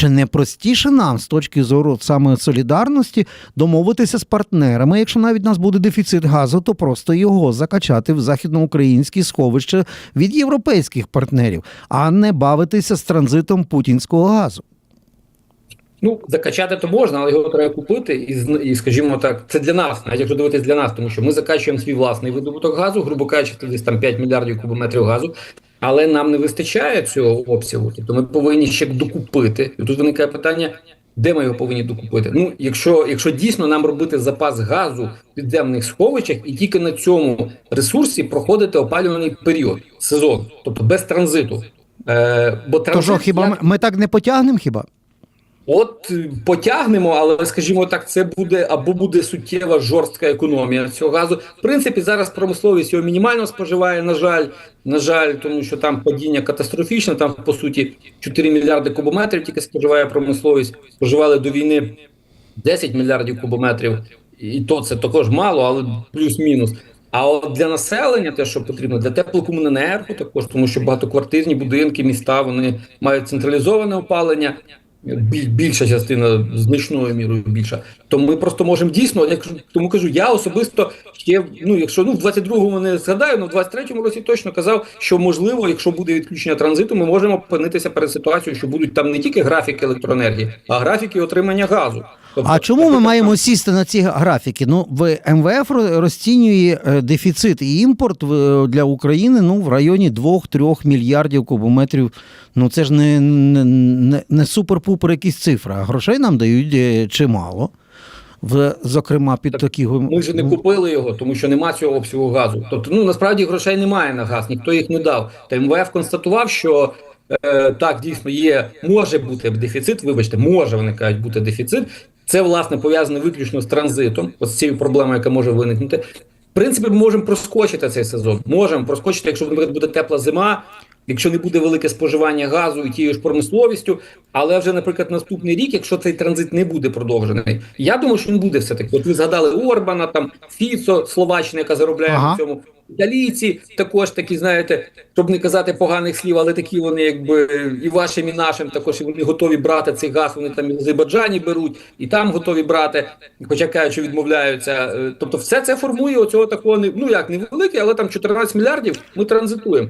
Чи не простіше нам з точки зору саме солідарності домовитися з партнерами? Якщо навіть у нас буде дефіцит газу, то просто його закачати в західноукраїнські сховища від європейських партнерів, а не бавитися з транзитом путінського газу. Ну, закачати то можна, але його треба купити, і, і скажімо так, це для нас, навіть якщо дивитись для нас, тому що ми закачуємо свій власний видобуток газу, грубо кажучи, десь там 5 мільярдів кубометрів газу, але нам не вистачає цього обсягу. Тобто ми повинні ще докупити. І тут виникає питання, де ми його повинні докупити. Ну, якщо, якщо дійсно нам робити запас газу в підземних сховищах, і тільки на цьому ресурсі проходити опалювальний період, сезон, тобто без транзиту. Е, бо транзит, Тож, хіба як- ми так не потягнемо? Хіба? От е, потягнемо, але скажімо так, це буде або буде суттєва жорстка економія цього газу. В принципі, зараз промисловість його мінімально споживає. На жаль, на жаль, тому що там падіння катастрофічне. Там по суті 4 мільярди кубометрів тільки споживає промисловість. Споживали до війни 10 мільярдів кубометрів, і то це також мало, але плюс-мінус. А от для населення, те, що потрібно, для теплокомуненерго також, тому що багатоквартирні будинки, міста вони мають централізоване опалення. Біль- Більша частина значною мірою більша. То ми просто можемо дійсно, як тому кажу, я особисто ще ну, якщо ну в 22-му не згадаю, ну в 23-му році точно казав, що можливо, якщо буде відключення транзиту, ми можемо опинитися перед ситуацією, що будуть там не тільки графіки електроенергії, а графіки отримання газу. А чому ми маємо сісти на ці графіки? Ну, в МВФ розцінює е, дефіцит і імпорт для України ну, в районі 2-3 мільярдів кубометрів. Ну це ж не, не, не, не супер-пупер якісь цифри, а грошей нам дають е, чимало. В, зокрема, під Так такі Ми ж не купили його, тому що нема цього обсягу газу. Тобто, ну насправді грошей немає на газ, ніхто їх не дав. Та МВФ констатував, що е, так дійсно є, може бути дефіцит. Вибачте, може вони кажуть бути дефіцит. Це власне пов'язане виключно з транзитом, ось з цією проблемою, яка може виникнути. В принципі, ми можемо проскочити цей сезон. Можемо проскочити, якщо наприклад, буде тепла зима, якщо не буде велике споживання газу і тією ж промисловістю. Але вже, наприклад, наступний рік, якщо цей транзит не буде продовжений, я думаю, що він буде все таки. От ви згадали Орбана, там Фіцо, Словаччина, яка заробляє Ага. на цьому. Італійці також такі, знаєте, щоб не казати поганих слів, але такі вони, якби і вашим, і нашим, також і вони готові брати цей газ. Вони там і в Азербайджані беруть, і там готові брати, хоча кажуть, що відмовляються. Е, Тобто, все це формує оцього такого ну як невелике, але там 14 мільярдів ми транзитуємо.